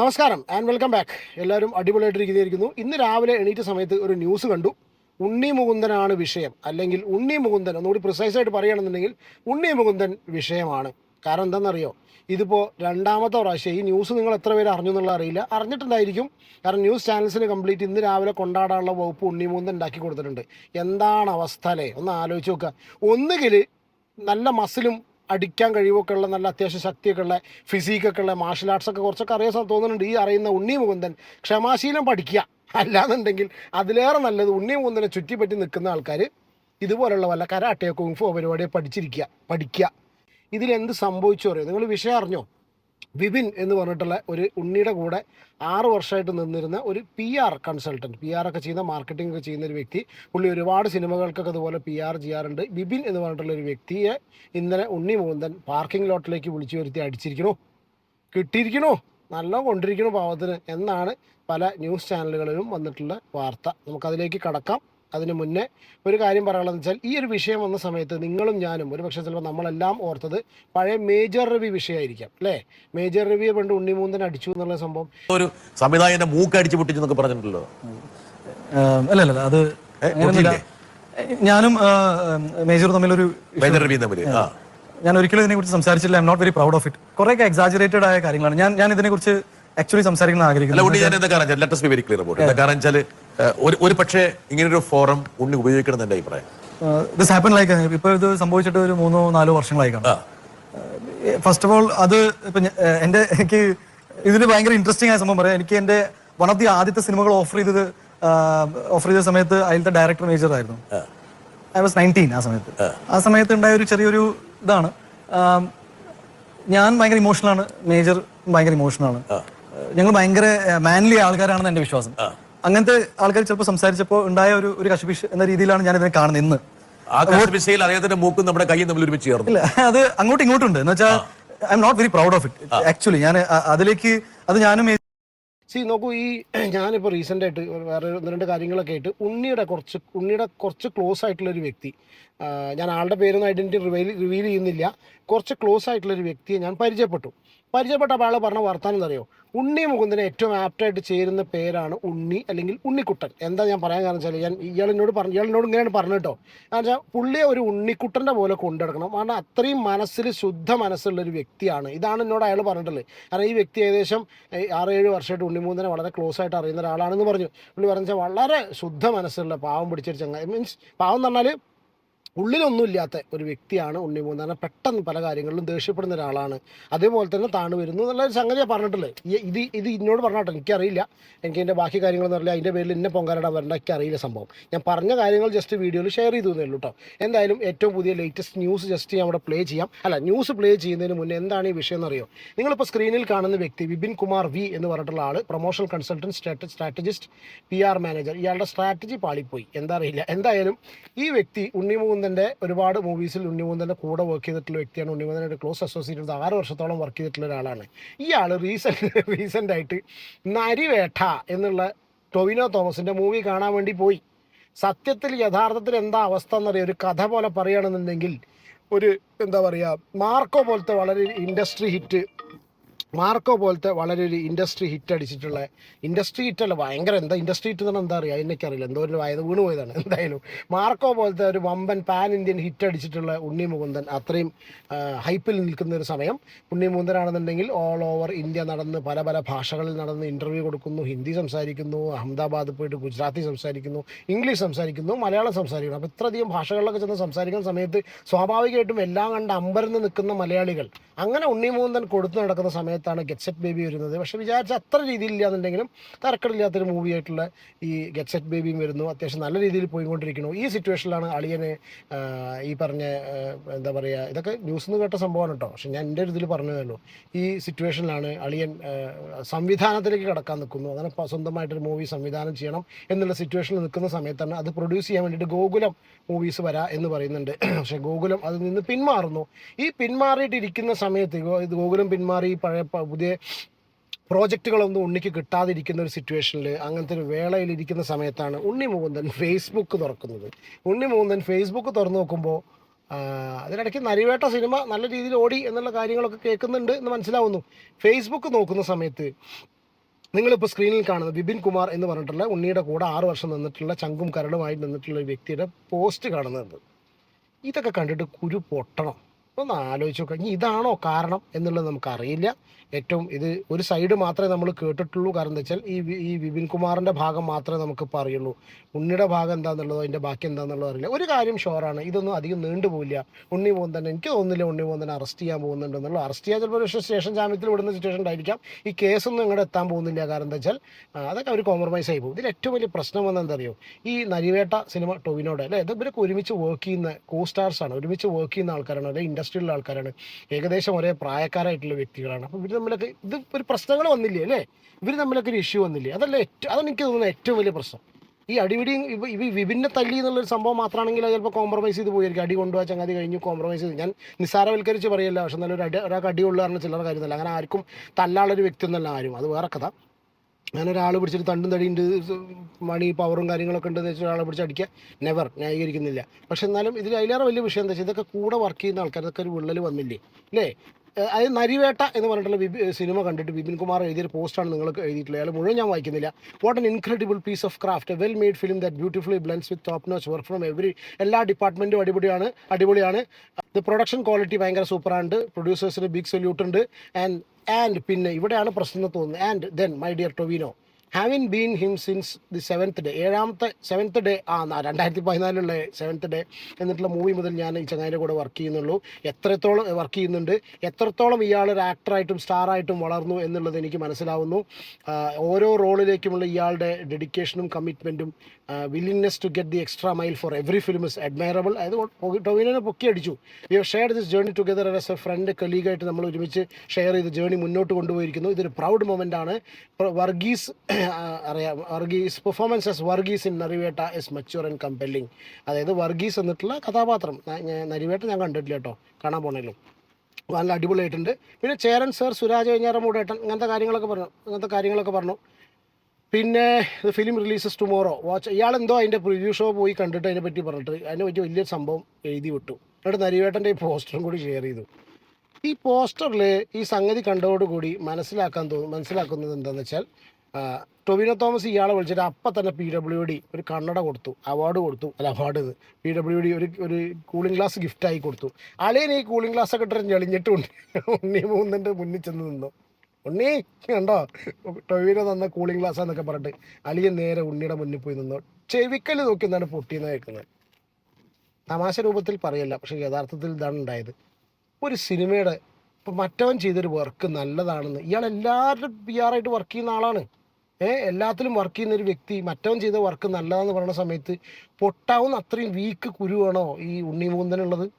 നമസ്കാരം and welcome back എല്ലാവരും അടിപൊളിയായിട്ടിരിക്കുന്നു ഇന്ന് രാവിലെ എണീറ്റ സമയത്ത് ഒരു ന്യൂസ് കണ്ടു. ഉണ്ണി മുകുന്ദനാണ് വിഷയം. അല്ലെങ്കിൽ ഉണ്ണി മുകുന്ദൻ ഒന്നുകൂടി പ്രിസൈസ് ആയിട്ട് പറയുകയാണെന്നുണ്ടെങ്കിൽ ഉണ്ണി മുകുന്ദൻ വിഷയമാണ്. കാരണം എന്താണെന്നറിയോ? ഇതിപ്പോൾ രണ്ടാമത്തെ പ്രാവശ്യം ഈ ന്യൂസ് നിങ്ങൾ എത്ര പേര് അറിഞ്ഞു എന്നുള്ള അറിയില്ല. അറിഞ്ഞിട്ടുണ്ടായിരിക്കും കാരണം ന്യൂസ് ചാനൽസിന് കംപ്ലീറ്റ് ഇന്ന് രാവിലെ കൊണ്ടാടാനുള്ള വകുപ്പ് ഉണ്ണി മുകുന്ദൻ ഉണ്ടാക്കി കൊടുത്തിട്ടുണ്ട്. എന്താണ് അവസ്ഥ അല്ലേ? ഒന്ന് ആലോചിച്ച് നോക്കുക. ഒന്നുകിൽ നല്ല മസിലും അടിക്കാൻ കഴിവൊക്കെ ഉള്ള നല്ല അത്യാവശ്യം ശക്തിയൊക്കെ ഉള്ള ഫിസിക്കൊക്കെ ഉള്ള മാർഷൽ ആർട്സൊക്കെ കുറച്ചൊക്കെ അറിയാൻ തോന്നുന്നുണ്ട്. ഈ അറിയുന്ന ഉണ്ണി മുകുന്ദൻ ക്ഷമാശീലം പഠിക്കുക. അല്ലാന്നുണ്ടെങ്കിൽ അതിലേറെ നല്ലത് ഉണ്ണി മുകുന്ദനെ ചുറ്റിപ്പറ്റി നിൽക്കുന്ന ആൾക്കാർ ഇതുപോലുള്ള വല്ല കരാട്ടയോ കുങ്ഫോ പരിപാടിയോ പഠിച്ചിരിക്കുക. പഠിക്കുക. ഇതിലെന്ത് സംഭവിച്ചു അറിയോ? നിങ്ങൾ വിഷയം അറിഞ്ഞോ? വിപിൻ എന്ന് പറഞ്ഞിട്ടുള്ള ഒരു ഉണ്ണിയുടെ കൂടെ ആറ് വർഷമായിട്ട് നിന്നിരുന്ന ഒരു P R consultant P R ഒക്കെ ചെയ്യുന്ന മാർക്കറ്റിംഗ് ഒക്കെ ചെയ്യുന്ന ഒരു വ്യക്തി. പുള്ളി ഒരുപാട് സിനിമകൾക്കൊക്കെ അതുപോലെ പി ആർ ചെയ്യാറുണ്ട്. വിപിൻ എന്ന് പറഞ്ഞിട്ടുള്ള ഒരു വ്യക്തിയെ ഇന്നലെ ഉണ്ണി മൂന്തൻ പാർക്കിംഗ് ലോട്ടിലേക്ക് വിളിച്ചു വരുത്തി അടിച്ചിരിക്കണോ കിട്ടിയിരിക്കണോ നല്ല കൊണ്ടിരിക്കണോ പാവത്തിന് എന്നാണ് പല ന്യൂസ് ചാനലുകളിലും വന്നിട്ടുള്ള വാർത്ത. നമുക്കതിലേക്ക് കടക്കാം. അതിന് മുന്നേ ഒരു കാര്യം പറയാനുള്ളതെന്ന് വെച്ചാൽ ഈ ഒരു വിഷയം വന്ന സമയത്ത് നിങ്ങളും ഞാനും ഒരു പക്ഷേ ചിലപ്പോൾ നമ്മളെല്ലാം ഓർത്തത് പഴയ മേജർ രവി വിഷയമായിരിക്കാം അല്ലേ? മേജർ രവിയെ പണ്ട് ഉണ്ണിമൂന്തൻ അടിച്ചു എന്നുള്ള സംഭവം. ഒരു സംവിധായകന്റെ മൂക്ക് അടിച്ചു പൊട്ടിച്ചു എന്നൊക്കെ പറഞ്ഞിട്ടുണ്ടല്ലോ. അല്ല അല്ല അല്ല, അത്. ഞാനും മേജർ തമ്മിലൊരു മേജർ രവി തമ്മിൽ ആ. ഞാൻ ഒരിക്കലും ഇതിനെക്കുറിച്ച് സംസാരിച്ചില്ല. I'm not very proud of it കുറെ എക്സാജറേറ്റഡ് ആയ കാര്യങ്ങളാണ്. ഞാൻ ഞാൻ ഇതിനെക്കുറിച്ച് ആക്ച്വലി സംസാരിക്കാൻ അല്ല ഒരു ഒരു പക്ഷേ ഇങ്ങനൊരു ഫോറം ഉണ്ണി ഉപയോഗിക്കണം എന്റെ അഭിപ്രായം. ദിസ് ഹാപ്പൻ ലൈക്ക് ഇപ്പൊ ഇത് സംഭവിച്ചിട്ട് ഒരു മൂന്നോ നാലോ വർഷങ്ങളായി കാണും. ഫസ്റ്റ് ഓഫ് ഓൾ അത് ഇപ്പൊ എന്റെ എനിക്ക് ഇതിന് ഭയങ്കര ഇൻട്രസ്റ്റിംഗ് ആയ സംഭവം പറയാം. എനിക്ക് എന്റെ വൺ ഓഫ് ദി ആദ്യത്തെ സിനിമകൾ ഓഫർ ചെയ്തത് ഓഫർ ചെയ്ത സമയത്ത് അതിലത്തെ ഡയറക്ടർ മേജർ ആയിരുന്നു. ഐ വാസ് നയന്റീൻ ആ സമയത്ത്. ആ. സമയത്ത് ഉണ്ടായ ഒരു ചെറിയൊരു ഇതാണ്. ഞാൻ ഭയങ്കര ഇമോഷണലാണ് മേജർ ഭയങ്കര ഇമോഷണലാണ് ഞങ്ങൾ ഭയങ്കര മാൻലി ആൾക്കാരാണെന്ന് എന്റെ വിശ്വാസം. അങ്ങനത്തെ ആൾക്കാർ ചിലപ്പോൾ സംസാരിച്ചപ്പോൾ ഉണ്ടായ ഒരു ഒരു കശപിഷ് എന്ന രീതിയിലാണ് ഞാൻ ഇതിനെ കാണുന്നത് ഇന്ന്. ആ വിഷയിൽ അദ്ദേഹത്തിന്റെ മൂക്കും നമ്മുടെ കൈയും തമ്മിൽ ഒരുമിച്ച് ചേർന്നു. ഇല്ല അത് അങ്ങോട്ടും ഇങ്ങോട്ടും ഉണ്ട്. എന്ന് വെച്ചാൽ I'm not very proud of it actually ഞാൻ അതിലേക്ക് അത് ഞാനും സി നോക്കൂ ഈ ഞാനിപ്പോൾ റീസെന്റ് ആയിട്ട് വേറെ ഒന്ന് രണ്ട് കാര്യങ്ങളൊക്കെ ആയിട്ട് ഉണ്ണിയുടെ കുറച്ച് ഉണ്ണിയുടെ കുറച്ച് ക്ലോസ് ആയിട്ടുള്ള ഒരു വ്യക്തി. ഞാൻ ആളുടെ പേരൊന്നും ഐഡന്റിറ്റി റിവീൽ റിവീൽ ചെയ്യുന്നില്ല. കുറച്ച് ക്ലോസ് ആയിട്ടുള്ള ഒരു വ്യക്തിയെ ഞാൻ പരിചയപ്പെട്ടു. പരിചയപ്പെട്ടപ്പോൾ ആൾ പറഞ്ഞ വർത്താനം എന്നറിയോ ഉണ്ണി മുകുന്ദന് ഏറ്റവും ആപ്റ്റായിട്ട് ചേരുന്ന പേരാണ് ഉണ്ണി അല്ലെങ്കിൽ ഉണ്ണിക്കുട്ടൻ. എന്താ ഞാൻ പറയാൻ കാരണം വെച്ചാൽ ഞാൻ ഇയാളിനോട് പറഞ്ഞു ഇയാളിനോട് ഇങ്ങനെയാണ് പറഞ്ഞു കേട്ടോ. കാരണം വെച്ചാൽ പുള്ളിയെ ഒരു ഉണ്ണിക്കുട്ടന്റെ പോലെ കൊണ്ടെടുക്കണം കാരണം അത്രയും മനസ്സിൽ ശുദ്ധ മനസ്സുള്ള ഒരു വ്യക്തിയാണ്. ഇതാണ് എന്നോട് അയാൾ പറഞ്ഞിട്ടുള്ളത്. കാരണം ഈ വ്യക്തി ഏകദേശം ഏഹ്, ആറ് ഏഴ് വർഷമായിട്ട് ഉണ്ണിമുകുന്ദനെ വളരെ ക്ലോസ് ആയിട്ട് അറിയുന്ന ഒരാളാണെന്ന് പറഞ്ഞു. പുള്ളി പറഞ്ഞാൽ വളരെ ശുദ്ധ മനസ്സുള്ള പാവം പിടിച്ചൊരു ചങ്ങ മീൻസ് പാവം എന്ന് പറഞ്ഞാൽ ഉള്ളിലൊന്നുമില്ലാത്ത ഒരു വ്യക്തിയാണ് ഉണ്ണിമൂന്ന് കാരണം പെട്ടെന്ന് പല കാര്യങ്ങളിലും ദേഷ്യപ്പെടുന്ന ഒരാളാണ്. അതേപോലെ തന്നെ താണു വരുന്നു എന്നുള്ള ഒരു സംഗതിയാണ് പറഞ്ഞിട്ടുള്ളത് ഇത് ഇത് എന്നോട് പറഞ്ഞോട്ടെ എനിക്കറിയില്ല. എനിക്ക് എന്റെ ബാക്കി കാര്യങ്ങളൊന്നും അറിയില്ല. അതിന്റെ പേരിൽ എന്നെ പൊങ്കാലട വരേണ്ട എനിക്ക് അറിയില്ല സംഭവം. ഞാൻ പറഞ്ഞ കാര്യങ്ങൾ ജസ്റ്റ് വീഡിയോയിൽ ഷെയർ ചെയ്തു തന്നേ ഉള്ളൂ കേട്ടോ എന്തായാലും ഏറ്റവും പുതിയ ലേറ്റസ്റ്റ് ന്യൂസ് ജസ്റ്റ് ഞാൻ അവിടെ പ്ലേ ചെയ്യാം. അല്ല ന്യൂസ് പ്ലേ ചെയ്യുന്നതിന് മുന്നേ എന്താണ് ഈ വിഷയം എന്നറിയോ? നിങ്ങളിപ്പോൾ സ്ക്രീനിൽ കാണുന്ന വ്യക്തി വിപിൻ കുമാർ വി എന്ന് പറഞ്ഞിട്ടുള്ള ആൾ പ്രൊമോഷണൽ കൺസൾട്ടന്റ് സ്ട്രാറ്റ സ്ട്രാറ്റജിസ്റ്റ് പി ആർ മാനേജർ ഇയാളുടെ സ്ട്രാറ്റജി പാളിപ്പോയി. എന്താ അറിയില്ല. എന്തായാലും ഈ വ്യക്തി ഉണ്ണിമുകുന്ദന്റെ ഒരുപാട് മൂവീസിൽ ഉണ്ണിമുകുന്ദന്റെ കൂടെ വർക്ക് ചെയ്തിട്ടുള്ള വ്യക്തിയാണ് ഉണ്ണിമുകുന്ദന്റെ ക്ലോസ് അസോസിയേറ്റ് ആറ് വർഷത്തോളം വർക്ക് ചെയ്തിട്ടുള്ള ഒരാളാണ്. ഇയാൾ റീസെന്റ് റീസെന്റ് ആയിട്ട് നരിവേട്ട എന്നുള്ള ടൊവിനോ തോമസിന്റെ മൂവി കാണാൻ വേണ്ടി പോയി. സത്യത്തിൽ യഥാർത്ഥത്തിൽ എന്താ അവസ്ഥ എന്നറിയാം. ഒരു കഥ പോലെ പറയുകയാണെന്നുണ്ടെങ്കിൽ ഒരു എന്താ പറയുക മാർക്കോ പോലത്തെ വളരെ ഇൻഡസ്ട്രി ഹിറ്റ് മാർക്കോ പോലത്തെ വളരെ ഒരു ഇൻഡസ്ട്രി ഹിറ്റ് അടിച്ചിട്ടുള്ള ഇൻഡസ്ട്രി ഹിറ്റ് അല്ല ഭയങ്കര എന്താ ഇൻഡസ്ട്രി ഹിറ്റ് എന്ന് എന്താ അറിയാം? എനിക്കറിയില്ല എന്തോ ഒരു വയത് വീണ് പോയതാണ് എന്തായാലും. മാർക്കോ പോലത്തെ ഒരു വമ്പൻ പാൻ ഇന്ത്യൻ ഹിറ്റ് അടിച്ചിട്ടുള്ള ഉണ്ണി മുകുന്ദൻ അത്രയും ഹൈപ്പിൽ നിൽക്കുന്ന ഒരു സമയം. ഉണ്ണി മുകുന്ദനാണെന്നുണ്ടെങ്കിൽ ഓൾ ഓവർ ഇന്ത്യ നടന്ന് പല പല ഭാഷകളിൽ നടന്ന് ഇന്റർവ്യൂ കൊടുക്കുന്നു. ഹിന്ദി സംസാരിക്കുന്നു അഹമ്മദാബാദ് പോയിട്ട് ഗുജറാത്തി സംസാരിക്കുന്നു ഇംഗ്ലീഷ് സംസാരിക്കുന്നു മലയാളം സംസാരിക്കുന്നു. അപ്പോൾ ഇത്രയധികം ഭാഷകളിലൊക്കെ ചെന്ന് സംസാരിക്കുന്ന സമയത്ത് സ്വാഭാവികമായിട്ടും എല്ലാം കണ്ട് അമ്പരന്ന് നിൽക്കുന്ന മലയാളികൾ അങ്ങനെ ഉണ്ണി മുകുന്ദൻ കൊടുത്തു നടക്കുന്ന സമയത്താണ് ഗെറ്റ്സെറ്റ് ബേബി വരുന്നത്. പക്ഷെ വിചാരിച്ച അത്ര രീതിയിൽ ഇല്ലാന്നുണ്ടെങ്കിലും തരക്കടില്ലാത്തൊരു മൂവി ആയിട്ടുള്ള ഈ ഗെറ്റ്സെറ്റ് ബേബിയും വരുന്നു. അത്യാവശ്യം നല്ല രീതിയിൽ പോയിക്കൊണ്ടിരിക്കുന്നു. ഈ സിറ്റുവേഷനിലാണ് അളിയനെ ഈ പറഞ്ഞ എന്താ പറയുക ഇതൊക്കെ ന്യൂസ് നിന്ന് കേട്ട സംഭവമാണ് കേട്ടോ. പക്ഷെ ഞാൻ എന്റെ ഒരു ഇതിൽ പറഞ്ഞതല്ലോ ഈ സിറ്റുവേഷനിലാണ് അളിയൻ സംവിധാനത്തിലേക്ക് കടക്കാൻ നിൽക്കുന്നു. അങ്ങനെ സ്വന്തമായിട്ടൊരു മൂവി സംവിധാനം ചെയ്യണം എന്നുള്ള സിറ്റുവേഷനിൽ നിൽക്കുന്ന സമയത്താണ് അത് പ്രൊഡ്യൂസ് ചെയ്യാൻ വേണ്ടിയിട്ട് ഗോകുലം മൂവീസ് വരാ എന്ന് പറയുന്നുണ്ട്. പക്ഷേ ഗോകുലം അതിൽ നിന്ന് പിന്മാറുന്നു. ഈ പിന്മാറിയിട്ടിരിക്കുന്ന സമയത്ത് ഗോകുലം പിന്മാറി പഴയ പുതിയ പ്രോജക്റ്റുകളൊന്നും ഉണ്ണിക്ക് കിട്ടാതിരിക്കുന്ന ഒരു സിറ്റുവേഷനിൽ അങ്ങനത്തെ ഒരു വേളയിലിരിക്കുന്ന സമയത്താണ് ഉണ്ണി മുകുന്ദൻ ഫേസ്ബുക്ക് തുറക്കുന്നത്. ഉണ്ണി മുകുന്ദൻ ഫേസ്ബുക്ക് തുറന്നു നോക്കുമ്പോൾ അതിനിടയ്ക്ക് നരിവേട്ട സിനിമ നല്ല രീതിയിൽ ഓടി എന്നുള്ള കാര്യങ്ങളൊക്കെ കേൾക്കുന്നുണ്ട് എന്ന് മനസ്സിലാവുന്നു. ഫേസ്ബുക്ക് നോക്കുന്ന സമയത്ത് നിങ്ങളിപ്പോൾ സ്ക്രീനിൽ കാണുന്നത് ബിപിൻ കുമാർ എന്ന് പറഞ്ഞിട്ടുള്ള ഉണ്ണിയുടെ കൂടെ ആറ് വർഷം നിന്നിട്ടുള്ള ചങ്കും കരടുമായി നിന്നിട്ടുള്ള ഒരു വ്യക്തിയുടെ പോസ്റ്റ് കാണുന്നുണ്ട് ഇതൊക്കെ കണ്ടിട്ട് കുരു പൊട്ടണം. ഒന്ന് ആലോചിച്ച് നോക്കാം. ഇനി ഇതാണോ കാരണം എന്നുള്ളത് നമുക്കറിയില്ല. ഏറ്റവും ഇത് ഒരു സൈഡ് മാത്രമേ നമ്മൾ കേട്ടിട്ടുള്ളൂ. കാരണം എന്താ വെച്ചാൽ ഈ ഈ വിപിൻ കുമാറിന്റെ ഭാഗം മാത്രമേ നമുക്ക് പറയുള്ളൂ. ഉണ്ണിയുടെ ഭാഗം എന്താണെന്നുള്ളതോ അതിന്റെ ബാക്കി എന്താണെന്നുള്ളതോ അറിയില്ല. ഒരു കാര്യം ഷുവറാണ് ഇതൊന്നും അധികം നീണ്ടുപോയില്ല ഉണ്ണി പോകുന്ന തന്നെ എനിക്ക് തോന്നുന്നില്ല ഉണ്ണി പോകുന്ന തന്നെ അറസ്റ്റ് ചെയ്യാൻ പോകുന്നുണ്ടെന്നുള്ളൂ അറസ്റ്റ് ചെയ്യാൻ ചിലപ്പോൾ ഒരു സ്റ്റേഷൻ ജാമ്യത്തിൽ വിടുന്ന സിറ്റുവേഷൻ ഉണ്ടായിരിക്കാം. ഈ കേസൊന്നും ഇങ്ങോട്ട് എത്താൻ പോകുന്നില്ല. കാരണം എന്താ വെച്ചാൽ അതൊക്കെ അവർ കോംപ്രമൈസ് ആയി പോകും. ഇതിൽ ഏറ്റവും വലിയ പ്രശ്നം വന്നത് അറിയോ ഈ നരിവേട്ട സിനിമ ടോവിനോട് അല്ലേ? ഇത് ഇവരൊക്കെ ഒരുമിച്ച് വർക്ക് ചെയ്യുന്ന കോ സ്റ്റാർസ് ആണ്. ഒരുമിച്ച് വർക്ക് ചെയ്യുന്ന ആൾക്കാരാണ് അല്ലെങ്കിൽ ഇൻഡസ്ട്രിയിലുള്ള ആൾക്കാരാണ്. ഏകദേശം ഒരേ പ്രായക്കാരായിട്ടുള്ള വ്യക്തികളാണ്. അപ്പോൾ ഇവർ തമ്മിലൊക്കെ ഇത് ഒരു പ്രശ്നങ്ങൾ വന്നില്ലേ അല്ലേ? ഇവർ തമ്മിലൊക്കെ ഒരു ഇഷ്യൂ വന്നില്ലേ? അതല്ല ഏറ്റവും അതാണ് എനിക്ക് തോന്നുന്നത് ഏറ്റവും വലിയ പ്രശ്നം. ഈ അടിപിടിയും ഇവ വിഭിന്ന തല്ലി എന്നുള്ളൊരു സംഭവം മാത്രമാണെങ്കിൽ അത് ചിലപ്പോൾ കോംപ്രമൈസ് ചെയ്ത് പോയിരിക്കും അടി കൊണ്ടുപോയ ചങ്ങാതി കഴിഞ്ഞു കോംപ്രമൈസ് ചെയ്ത്. ഞാൻ നിസ്സാരവൽക്കരിച്ച് പറയല്ല പക്ഷെ നല്ലൊരു അടി ഒരാൾക്ക് അടി കൊള്ളുക പറഞ്ഞ ചില്ലറ കാര്യമല്ല അങ്ങനെ ആർക്കും തല്ലാളൊരു വ്യക്തി ഒന്നല്ല ആരും. അത് വേറെ കഥ. ഞാൻ പിടിച്ചിട്ട് തണ്ടും തടിയുണ്ട് മണി പവറും കാര്യങ്ങളൊക്കെ ഉണ്ടെന്ന് വെച്ചാൽ ഒരാളെ പിടിച്ച് അടിക്കുക. നെവർ ന്യായീകരിക്കുന്നില്ല. പക്ഷെ എന്നാലും ഇതിൽ അതിലേറെ വലിയ വിഷയം എന്താ വെച്ചാൽ ഇതൊക്കെ കൂടെ വർക്ക് ചെയ്യുന്ന ആൾക്കാർക്ക് ഒരു വിള്ളൽ വന്നില്ലേ? അല്ലേ? ഏഹ് അത് നരിവേട്ട എന്ന് പറഞ്ഞിട്ടുള്ള സിനിമ കണ്ടിട്ട് ബിപിൻ കുമാർ എഴുതിയൊരു പോസ്റ്റാണ് നിങ്ങൾക്ക് എഴുതിയിട്ടുള്ളത്. അയാൾ മുഴുവൻ ഞാൻ വായിക്കുന്നില്ല. What an incredible piece of craft well made film that beautifully blends with top notch work from every എല്ലാ ഡിപ്പാർട്ട്മെന്റും അടിപൊളിയാണ് അടിപൊളിയാണ്. ദ പ്രൊഡക്ഷൻ ക്വാളിറ്റി ഭയങ്കര സൂപ്പറാണ് പ്രൊഡ്യൂസേഴ്സിന് ബിഗ് സൊല്യൂട്ട് ഉണ്ട്. ആൻഡ് ആൻഡ് പിന്നെ ഇവിടെയാണ് പ്രശ്നം തോന്നുന്നത്. And then my dear Tovino having been him since the seventh day ഏഴാമത്തെ സെവൻത്ത് ഡേ ആ രണ്ടായിരത്തി പതിനാലിലുള്ള സെവൻത്ത് ഡേ എന്നിട്ടുള്ള മൂവി മുതൽ ഞാൻ ഈ ചങ്ങായിന്റെ കൂടെ വർക്ക് ചെയ്യുന്നുള്ളൂ. എത്രത്തോളം വർക്ക് ചെയ്യുന്നുണ്ട് എത്രത്തോളം ഇയാൾ ഒരു ആക്ടറായിട്ടും സ്റ്റാറായിട്ടും വളർന്നു എന്നുള്ളത് എനിക്ക് മനസ്സിലാവുന്നു. ഓരോ റോളിലേക്കുമുള്ള ഇയാളുടെ ഡെഡിക്കേഷനും കമ്മിറ്റ്മെന്റും willingness to get the extra mile for every film is admirable അതായത് ടൊവിനെ പൊക്കി അടിച്ചു we have share this journey together as a friend കലീഗായിട്ട് നമ്മൾ ഒരുമിച്ച് ഷെയർ ചെയ്ത് ജേർണി മുന്നോട്ട് കൊണ്ടുപോയിരിക്കുന്നു. ഇതൊരു പ്രൗഡ് മൊമെന്റ് ആണ്. വർഗീസ് അറിയാം. Varghese performance Varghese in Narivetta is mature and compelling അതായത് വർഗീസ് എന്നിട്ടുള്ള കഥാപാത്രം. നരിവേട്ട ഞാൻ കണ്ടിട്ടില്ല കേട്ടോ. കാണാൻ പോണേലും. നല്ല അടിപൊളിയായിട്ടുണ്ട്. പിന്നെ ചേരൻ സർ സുരാജ് കഴിഞ്ഞാറമൂടേട്ടൻ അങ്ങനത്തെ കാര്യങ്ങളൊക്കെ പറഞ്ഞു അങ്ങനത്തെ കാര്യങ്ങളൊക്കെ പറഞ്ഞു. പിന്നെ ഫിലിം റിലീസസ് ടുമോറോ വാച്ച് ഇയാൾ എന്തോ അതിന്റെ പ്രിവ്യൂ ഷോ പോയി കണ്ടിട്ട് അതിനെ പറ്റി പറഞ്ഞിട്ട് അതിനെ പറ്റി വലിയൊരു സംഭവം എഴുതി വിട്ടു. എന്നിട്ട് നരിവേട്ടന്റെ ഈ പോസ്റ്ററും കൂടി ഷെയർ ചെയ്തു. ഈ പോസ്റ്ററിൽ ഈ സംഗതി കണ്ടതോടുകൂടി മനസ്സിലാക്കാൻ തോന്നും മനസ്സിലാക്കുന്നത് എന്താണെന്ന് വെച്ചാൽ ടൊവിനോ തോമസ് ഇയാളെ വിളിച്ചിട്ട് അപ്പം തന്നെ പി ഡബ്ല്യു ഡി ഒരു കണ്ണട കൊടുത്തു അവാർഡ് കൊടുത്തു. അല്ല അവാർഡ് പി ഡബ്ല്യു ഡി ഒരു ഒരു കൂളിംഗ് ഗ്ലാസ് ഗിഫ്റ്റായി കൊടുത്തു. അളിയൻ ഈ കൂളിംഗ് ഗ്ലാസ് ഒക്കെ ഇട്ട് ഞെളിഞ്ഞിട്ടുണ്ട് ഉണ്ണി മൂന്നിന്റെ മുന്നിൽ ചെന്ന് നിന്നു. ഉണ്ണി കണ്ടോ? ടൊവിനോ തന്ന കൂളിംഗ് ഗ്ലാസ് എന്നൊക്കെ പറഞ്ഞിട്ട് അളിയൻ നേരെ ഉണ്ണിയുടെ മുന്നിൽ പോയി നിന്നു. ചെവിക്കൽ നോക്കി എന്താണ് പൊട്ടിയെന്ന് കേൾക്കുന്നത്? തമാശ രൂപത്തിൽ പറയല്ല പക്ഷേ യഥാർത്ഥത്തിൽ ഇതാണ് ഉണ്ടായത്. ഒരു സിനിമയുടെ ഇപ്പം മറ്റവൻ ചെയ്തൊരു വർക്ക് നല്ലതാണെന്ന്. ഇയാൾ എല്ലാവരുടെ പി ആറായിട്ട് വർക്ക് ചെയ്യുന്ന ആളാണ്. എല്ലാത്തിലും വർക്ക് ചെയ്യുന്ന ഒരു വ്യക്തി മറ്റവൻ ചെയ്ത വർക്ക് നല്ലതാന്ന് പറയുന്ന സമയത്ത് പൊട്ടാവുന്ന അത്രയും വീക്ക് കുരുവാണോ ഈ ഉണ്ണിമൂന്തനുള്ളത്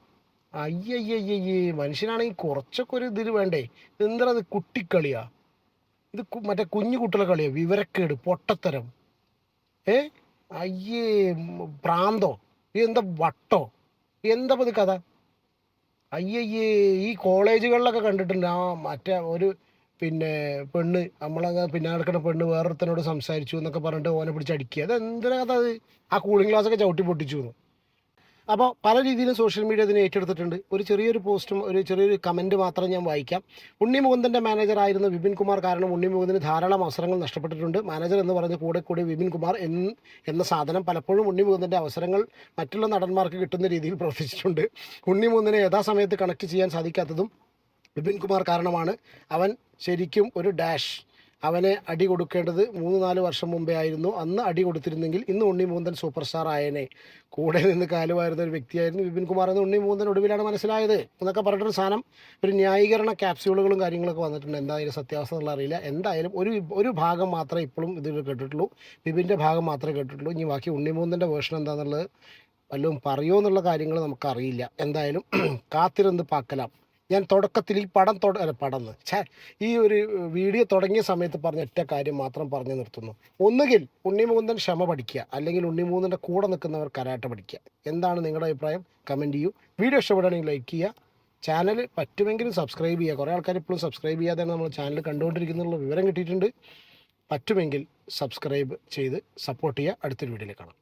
അയ്യയ്യയ്യേ മനുഷ്യനാണെങ്കിൽ കുറച്ചൊക്കെ ഒരു ഇതിൽ വേണ്ടേ? എന്താ അത് കുട്ടിക്കളിയാ? ഇത് മറ്റേ കുഞ്ഞു കുട്ടികളെ കളിയാ? വിവരക്കേട് പൊട്ടത്തരം. ഏ അയ്യേ പ്രാന്തോ എന്താ വട്ടോ? എന്താ ഇത് കഥ? അയ്യയ്യേ ഈ കോളേജുകളിലൊക്കെ കണ്ടിട്ടുണ്ട് ആ മറ്റേ ഒരു പിന്നെ പെണ്ണ് നമ്മളങ്ങ് പിന്നെ നടക്കുന്ന പെണ്ണ് വേറൊരുത്തനോട് സംസാരിച്ചു എന്നൊക്കെ പറഞ്ഞിട്ട് ഓനെ പിടിച്ച് അടിക്കുക. അത് എന്തിനാ അത് ആ കൂളിംഗ് ഗ്ലാസ് ഒക്കെ ചവിട്ടി പൊട്ടിച്ചു എന്ന്. അപ്പോൾ പല രീതിയിലും സോഷ്യൽ മീഡിയ ഇതിനെ ഏറ്റെടുത്തിട്ടുണ്ട്. ഒരു ചെറിയൊരു പോസ്റ്റും ഒരു ചെറിയൊരു കമന്റ് മാത്രം ഞാൻ വായിക്കാം. ഉണ്ണി മുകുന്ദന്റെ മാനേജറായിരുന്ന വിപിൻ കുമാർ കാരണം ഉണ്ണി മുകുന്ദന് ധാരാളം അവസരങ്ങൾ നഷ്ടപ്പെട്ടിട്ടുണ്ട്. മാനേജർ എന്ന് പറഞ്ഞ് കൂടെ കൂടി വിപിൻ കുമാർ എന്ന് എന്ന സാധനം പലപ്പോഴും ഉണ്ണി മുകുന്ദന്റെ അവസരങ്ങൾ മറ്റുള്ള നടന്മാർക്ക് കിട്ടുന്ന രീതിയിൽ പ്രവർത്തിച്ചിട്ടുണ്ട്. ഉണ്ണി മുകുന്ദനെ യഥാസമയത്ത് കണക്ട് ചെയ്യാൻ സാധിക്കാത്തതും വിപിൻ കുമാർ കാരണമാണ് അവൻ ശരിക്കും ഒരു ഡാഷ്. അവനെ അടി കൊടുക്കേണ്ടത് മൂന്ന് നാല് വർഷം മുമ്പേ ആയിരുന്നു. അന്ന് അടി കൊടുത്തിരുന്നെങ്കിൽ ഇന്ന് ഉണ്ണി മൂന്തൻ സൂപ്പർ സ്റ്റാർ ആയനെ. കൂടെ നിന്ന് കാലുവായിരുന്ന ഒരു വ്യക്തിയായിരുന്നു വിപിൻ കുമാർ എന്ന് ഉണ്ണി മൂന്തൻ ഒടുവിലാണ് മനസ്സിലായത്. എന്നൊക്കെ പറഞ്ഞിട്ടൊരു സാധനം. ഒരു ന്യായീകരണ ക്യാപ്സ്യൂളുകളും കാര്യങ്ങളൊക്കെ വന്നിട്ടുണ്ട്. എന്തായാലും സത്യാവസ്ഥ എന്നുള്ള അറിയില്ല. എന്തായാലും ഒരു ഒരു ഭാഗം മാത്രമേ ഇപ്പോഴും ഇതിൽ കേട്ടിട്ടുള്ളൂ. വിപിന്റെ ഭാഗം മാത്രമേ കേട്ടിട്ടുള്ളൂ. ഇനി ബാക്കി ഉണ്ണി മൂന്തന്റെ വേർഷൻ എന്താണെന്നുള്ളത് വല്ലതും പറയുമോ എന്നുള്ള കാര്യങ്ങൾ നമുക്കറിയില്ല. എന്തായാലും കാത്തിരുന്ന് പാക്കലാം. ഞാൻ തുടക്കത്തിൽ ഈ പടം തുട പടം ഛേ ഈ ഒരു വീഡിയോ തുടങ്ങിയ സമയത്ത് പറഞ്ഞ ഒറ്റ കാര്യം മാത്രം പറഞ്ഞു നിർത്തുന്നു. ഒന്നുകിൽ ഉണ്ണിമൂന്തൻ ക്ഷമ പഠിക്കുക അല്ലെങ്കിൽ ഉണ്ണിമൂന്തന്റെ കൂടെ നിൽക്കുന്നവർ കരാട്ട പഠിക്കുക. എന്താണ് നിങ്ങളുടെ അഭിപ്രായം? കമന്റ് ചെയ്യൂ. വീഡിയോ ഇഷ്ടപ്പെടുകയാണെങ്കിൽ ലൈക്ക് ചെയ്യുക. ചാനൽ പറ്റുമെങ്കിലും സബ്സ്ക്രൈബ് ചെയ്യുക. കുറേ ആൾക്കാർ ഇപ്പോഴും സബ്സ്ക്രൈബ് ചെയ്യാതെയാണ് നമ്മൾ ചാനൽ കണ്ടുകൊണ്ടിരിക്കുന്നുള്ള വിവരം കിട്ടിയിട്ടുണ്ട്. പറ്റുമെങ്കിൽ സബ്സ്ക്രൈബ് ചെയ്ത് സപ്പോർട്ട് ചെയ്യുക. അടുത്തൊരു വീഡിയോയിൽ കാണാം.